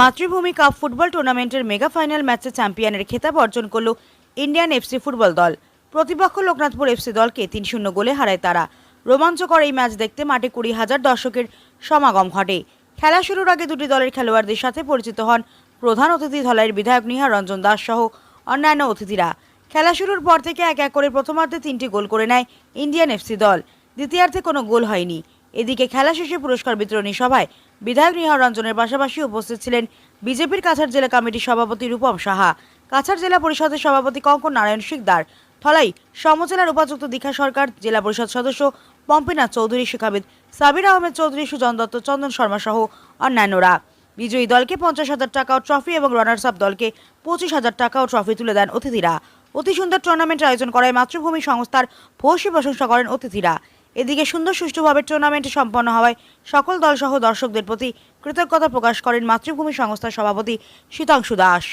মাতৃভূমি cup football টুর্নামেন্টের mega final ম্যাচে চ্যাম্পিয়নের খেতাব অর্জন করল ইন্ডিয়ান এফসি ফুটবল দল। প্রতিপক্ষ লোকনাথপুর এফসি দলকে তিন শূন্য গোলে হারায় তারা। রোমাঞ্চকর এই ম্যাচ দেখতে মাঠে কুড়ি হাজার দর্শকের সমাগম ঘটে। খেলা শুরুর আগে দুটি দলের খেলোয়াড়দের সাথে পরিচিত হন প্রধান অতিথি ধলাইয়ের বিধায়ক নিহার রঞ্জন দাস সহ অন্যান্য অতিথিরা। খেলা শুরুর পর থেকে এক এক করে প্রথমার্ধে তিনটি গোল করে নেয় ইন্ডিয়ান এফসি দল। দ্বিতীয়ার্ধে কোনো গোল হয়নি। এদিকে খেলা শেষে পুরস্কার বিতরণী সভায় বিধায়ক নিহার রঞ্জনের পাশাপাশি উপস্থিত ছিলেন বিজেপির কাছাড় জেলা কমিটির সভাপতি রূপম সাহা, কাছাড় জেলা পরিষদের সভাপতি কঙ্কন নারায়ণ শিকদার, থলাই সমজেলার উপাযুক্ত দীক্ষা সরকার, জেলা পরিষদ সদস্য পম্পিনাথ চৌধুরী, শিক্ষাবিদ সাবির আহমেদ চৌধুরী, সুজন দত্ত, চন্দন শর্মা সহ অন্যান্যরা। বিজয়ী দলকে পঞ্চাশ হাজার টাকা ও ট্রফি এবং রানার্স আপ দলকে পঁচিশ হাজার টাকা ও ট্রফি তুলে দেন অতিথিরা। অতি সুন্দর টুর্নামেন্ট আয়োজন করায় মাতৃভূমি সংস্থার ভূয়সী প্রশংসা করেন অতিথিরা। এদিকে সুন্দর সুষ্ঠুভাবে টুর্নামেন্ট সম্পন্ন হওয়ায় সকল দলসহ দর্শকদের প্রতি কৃতজ্ঞতা প্রকাশ করেন মাতৃভূমি সংস্থার সভাপতি শীতাংশু দাস।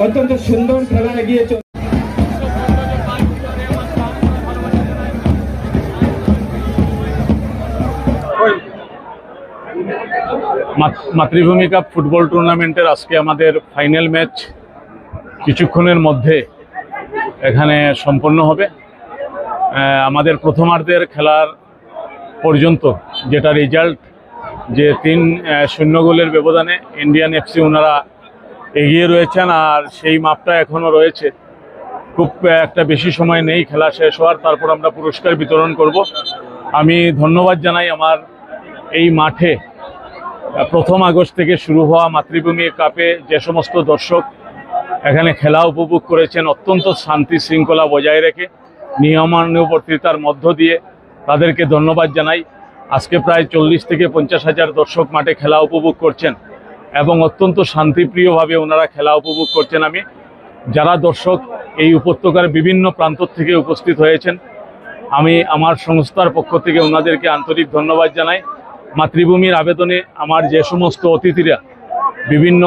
অত্যন্ত সুন্দর খেলা এগিয়ে চল মাত- মাতৃভূমি কাপ ফুটবল টুর্নামেন্টের আজকে আমাদের ফাইনাল ম্যাচ কিছুক্ষণের মধ্যে এখানে সম্পন্ন হবে। আমাদের প্রথমার্ধের খেলার পর্যন্ত যেটা রেজাল্ট যে তিন শূন্য গোলের ব্যবধানে ইন্ডিয়ান এফসি ওনারা এগিয়ে রয়েছেন আর সেই মাপটা এখনও রয়েছে। খুব একটা বেশি সময় নেই, খেলা শেষ হওয়ার, তারপর আমরা পুরস্কার বিতরণ করব। আমি ধন্যবাদ জানাই আমার এই মাঠে প্রথম আগস্ট থেকে শুরু হওয়া মাতৃভূমি কাপে যে সমস্ত দর্শক এখানে খেলা উপভোগ করেছেন, অত্যন্ত শান্তি শৃঙ্খলা বজায় রেখে, নিয়মানুবর্তিতার মধ্য দিয়ে তাদেরকে ধন্যবাদ জানাই। আজকে প্রায় চল্লিশ থেকে পঞ্চাশ হাজার দর্শক মাঠে খেলা উপভোগ করছেন। এবং অত্যন্ত শান্তিপ্রিয়ভাবে ওনারা খেলা উপভোগ করছেন আমি। যারা দর্শক এই উপত্যকার বিভিন্ন প্রান্ত থেকে উপস্থিত হয়েছেন, আমি আমার সংস্থার পক্ষ থেকে ওনাদেরকে আন্তরিক ধন্যবাদ জানাই। মাতৃভূমির আবেদনে আমার যে সমস্ত অতিথিরা, বিভিন্ন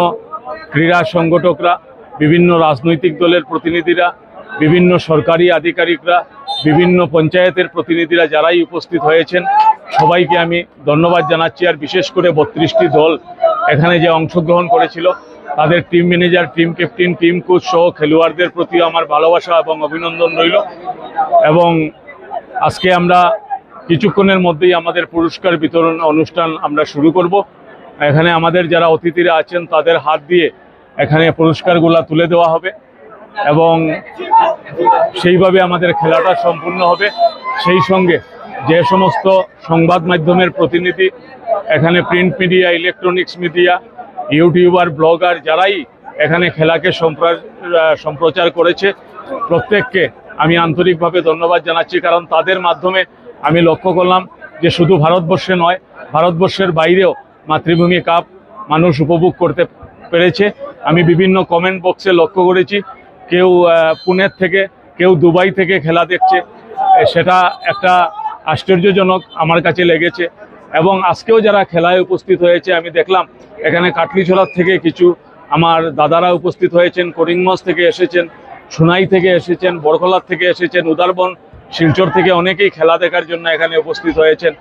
ক্রীড়া সংগঠকরা, বিভিন্ন রাজনৈতিক দলের প্রতিনিধিরা, বিভিন্ন সরকারি আধিকারিকরা, বিভিন্ন পঞ্চায়েতের প্রতিনিধিরা যারাই উপস্থিত হয়েছেন সবাইকে আমি ধন্যবাদ জানাচ্ছি, আর বিশেষ করে বত্রিশটি দল এখানে যে অংশগ্রহণ করেছিল, তাদের team manager team captain team coach সহ খেলোয়াড়দের প্রতি আমার ভালোবাসা এবং অভিনন্দন রইল। এবং আজকে আমরা কিছুক্ষণের মধ্যেই আমাদের পুরস্কার বিতরণ অনুষ্ঠান আমরা শুরু করব। এখানে আমাদের যারা অতিথিরা আছেন, তাদের হাত দিয়ে এখানে পুরস্কারগুলো তুলে দেওয়া হবে এবং সেইভাবে আমাদের খেলাটা সম্পূর্ণ হবে। সেই সঙ্গে যে সমস্ত সংবাদ মাধ্যমের প্রতিনিধি, এখানে print media electronics media YouTuber blogger যারাই এখানে খেলাকে সম্প্রা- সম্প্রচার করেছে, প্রত্যেককে আমি আন্তরিকভাবে ধন্যবাদ জানাচ্ছি। কারণ তাদের মাধ্যমে আমি লক্ষ্য করলাম যে শুধু ভারতবর্ষে নয়, ভারতবর্ষের বাইরেও মাতৃভূমি কাপ মানুষ উপভোগ করতে পেরেছে। আমি বিভিন্ন কমেন্ট বক্সে লক্ষ্য করেছি, কেউ পুনের থেকে, কেউ দুবাই থেকে খেলা দেখছে সেটা একটা আশ্চর্যজনক আমার কাছে লেগেছে। এবং আজকেও যারা খেলায় উপস্থিত হয়েছে, আমি দেখলাম, এখানে কাটলিছড়ার থেকে কিছু আমার দাদারা উপস্থিত হয়েছেন, করিমগঞ্জ থেকে এসেছেন, সোনাই থেকে এসেছেন বরকলার থেকে এসেছেন, উদারবন, শিলচর থেকে অনেকেই খেলা দেখার জন্য এখানে উপস্থিত হয়েছেন।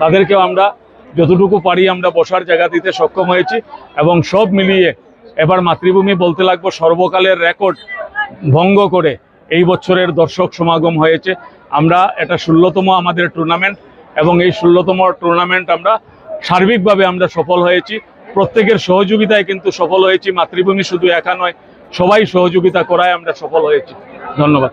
তাদেরকেও আমরা যতটুকু পারি আমরা বসার জায়গা দিতে সক্ষম হয়েছি এবং সব মিলিয়ে এবার মাতৃভূমি বলতে লাগবো সর্বকালের রেকর্ড ভঙ্গ করে এই বছরের দর্শক সমাগম হয়েছে। আমরা এটা ষোলোতম আমাদের টুর্নামেন্ট এবং এই ষোলোতম টুর্নামেন্ট আমরা সার্বিকভাবে আমরা সফল হয়েছি। প্রত্যেকের সহযোগিতায় কিন্তু সফল হয়েছি। মাতৃভূমি শুধু একা নয়, সবাই সহযোগিতা করায় আমরা সফল হয়েছি। ধন্যবাদ।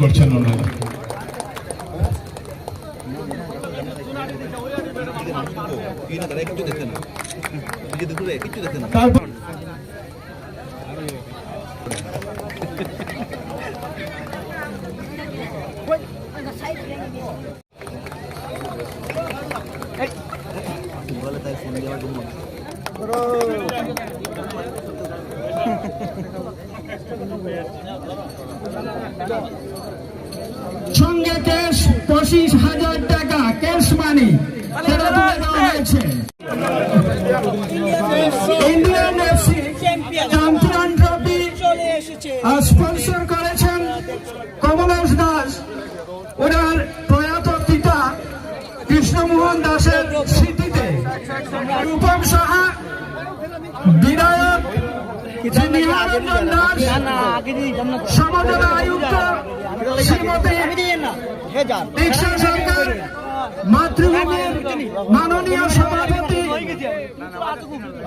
করে দেওয়ার জন্য আমরা করছেন ওনারা তারা একটু দেখতেন তারপর সঙ্গে ক্যাশ পঁচিশ হাজার টাকা, ক্যাশ মানি। হয়েছে Indian FC champion trophy sponsor করেছেন কমলেশ দাস। ওনার প্রয়াত পিতা কৃষ্ণমোহন দাসের স্মৃতিতে। রূপম সাহা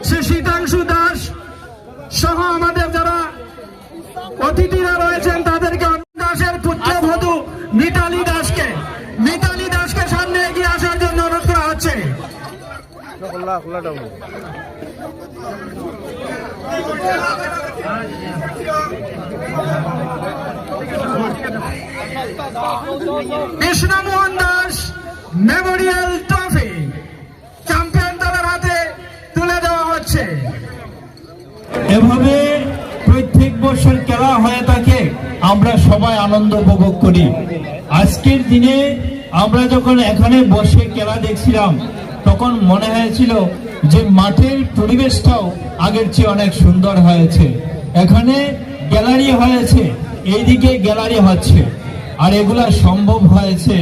শ্রী শীতাংশু দাস সহ আমাদের যারা অতিথিরা রয়েছেন, তাদেরকে দাসের পুত্রবধূ মিতালি দাসকে মিতালি দাসকে সামনে এগিয়ে আসার জন্য অনুরোধ করা হচ্ছে। Krishnamohan Das memorial trophy. Champion দলের হাতে তুলে দেওয়া হচ্ছে। এভাবে প্রত্যেক বছর খেলা হয়ে থাকে, আমরা সবাই আনন্দ উপভোগ করি। আজকের দিনে আমরা যখন এখানে বসে খেলা দেখছিলাম তখন মনে হয়েছিল যে মাঠের পরিবেশটাও আগের চেয়ে অনেক সুন্দর হয়েছে। এখানে গ্যালারি হয়েছে, এইদিকে গ্যালারি হচ্ছে। আর এগুলা সম্ভব হয়েছে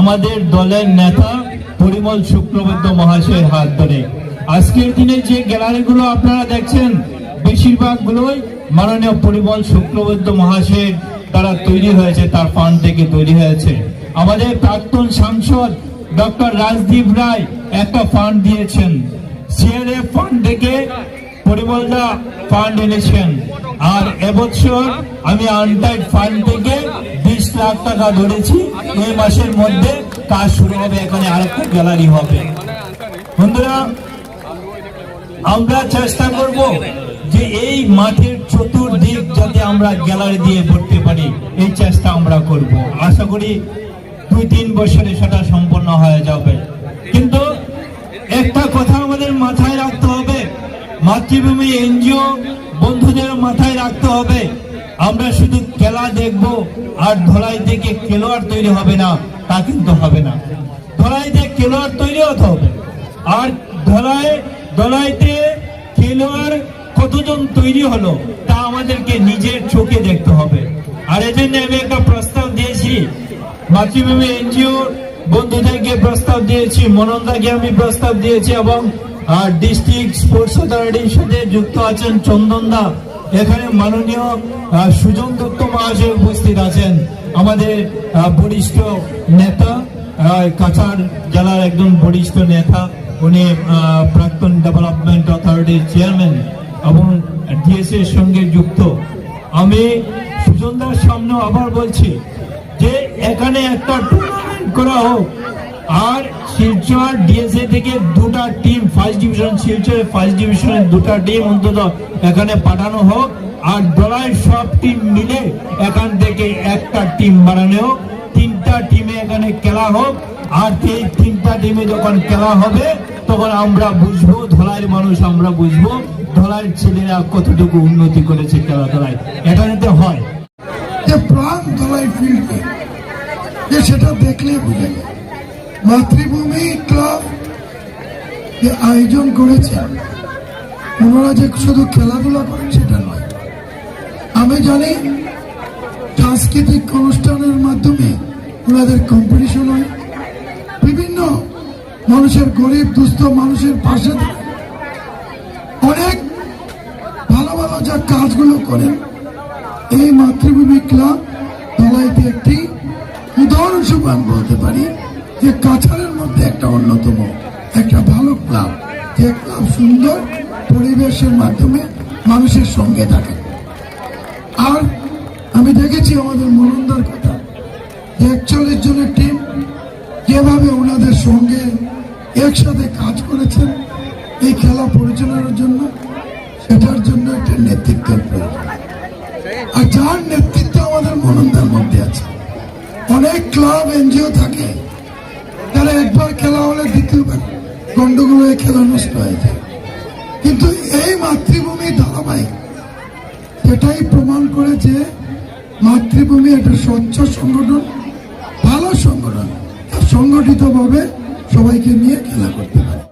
আমাদের দলের নেতা পরিমল শুক্রবৈদ্য মহাশয়ের হাত ধরে। আজকের দিনে যে গ্যালারিগুলো আপনারা দেখছেন বেশিরভাগ গুলোই মাননীয় পরিমল শুক্লবৈদ্য মহাশয়ের তারা তৈরি হয়েছে, তার ফান্ড থেকে তৈরি হয়েছে। আমাদের প্রাক্তন সাংসদ ডক্টর রাজদীপ রায় একটা ফান্ড দিয়েছেন। সিআরএফ ফান্ড থেকে পরিমলদা ফান্ড এনেছেন। আর এবছর আমি আনটাইড ফান্ড থেকে বিশ লাখ টাকা ধরেছি। এই মাসের মধ্যে কাজ শুরু হবে, এখানে আরেকটা গ্যালারি হবে। বন্ধুরা, আমরা চেষ্টা করব যে এই মাঠের চতুর্দিক যাতে আমরা গ্যালারি দিয়ে ভরতে পারি। এই চেষ্টা আমরা করব। আশা করি দুই তিন বছরে সেটা সম্পন্ন হয়ে যাবে। কিন্তু একটা কথা আমাদের মাথায় রাখতে হবে। মাতৃভূমি, এনজিও বন্ধুদের মাথায় রাখতে হবে। আমরা শুধু খেলা দেখব আর ধলাই থেকে খেলোয়াড় তৈরি হবে না, তা কিন্তু হবে না। ধলাইতে খেলোয়াড় তৈরি হতে হবে। আর ধলাই ধলাইতে খেলোয়াড় কতজন তৈরি হলো, তা আমাদেরকে নিজের চোখে দেখতে হবে। আর এজন্য আমি একটা প্রস্তাব দিয়েছি, মাতৃভূমি, এনজিও বন্ধুদেরকে প্রস্তাব দিয়েছি, মনন্দাকে আমি প্রস্তাব দিয়েছি এবং ডিস্ট্রিক্ট স্পোর্টস অথরিটির সাথে যুক্ত আছেন চন্দন দা। এখানে মাননীয় সুজন দত্ত মহাশয় উপস্থিত আছেন। আমাদের বরিষ্ঠ নেতা কাছাড় জেলার একজন বরিষ্ঠ নেতা, উনি প্রাক্তন ডেভেলপমেন্ট অথরিটির চেয়ারম্যান এবং ডিএস এর সঙ্গে যুক্ত। আমি সুজনদার সামনে আবার বলছি যে, এখানে একটা করা হোক আর শিলচর ডিএসএ থেকে দুটা টিম ফার্স্ট ডিভিশন শিলচরের ফার্স্ট ডিভিশনের দুটা টিম অন্তত এখানে পাঠানো হোক। আর সব টিম মিলে এখান থেকে একটা টিম হোক তিনটা টিমে এখানে খেলা হোক। আর তিনটা টিমে যখন খেলা হবে, তখন আমরা বুঝব, ধলাইয়ের মানুষ আমরা বুঝব, ধলাইয়ের ছেলেরা কতটুকু উন্নতি করেছে খেলাধুলায়। এটা যাতে হয়। প্রাণ ধলাই যে সেটা দেখলে বুঝে মাতৃভূমি ক্লাব যে আয়োজন করেছে ওনারা যে শুধু খেলাধুলা করেন সেটা নয়। আমি জানি সাংস্কৃতিক অনুষ্ঠানের মাধ্যমে ওনাদের কম্পিটিশন হয়। বিভিন্ন মানুষের গরিব, দুস্থ মানুষের পাশে। অনেক ভালো ভালো যা কাজগুলো করেন, এই মাতৃভূমি ক্লাব দলাইতে একটি উদাহরণস্বরূপ আমি বলতে পারি যে কাছাড়ের মধ্যে একটা অন্যতম, একটা ভালো ক্লাব। যে ক্লাব সুন্দর পরিবেশের মাধ্যমে মানুষের সঙ্গে থাকে। আর আমি দেখেছি আমাদের মনন্দার কথা, যে একচল্লিশ জনের টিম যেভাবে ওনাদের সঙ্গে একসাথে কাজ করেছেন, এই খেলা পরিচালনার জন্য, সেটার জন্য একটা নেতৃত্বের প্রয়োজন। আর যার নেতৃত্ব আমাদের মনন্দার মধ্যে আছে অনেক ক্লাব এনজিও থাকে। তারা একবার খেলা হলে দ্বিতীয়বার গন্ডগোল হয়ে খেলা নষ্ট হয়ে যায়। কিন্তু এই মাতৃভূমি ধারাবাহিক, সেটাই প্রমাণ করে যে মাতৃভূমি একটা স্বচ্ছ সংগঠন, ভালো সংগঠন। সংগঠিতভাবে সবাইকে নিয়ে খেলা করতে পারে।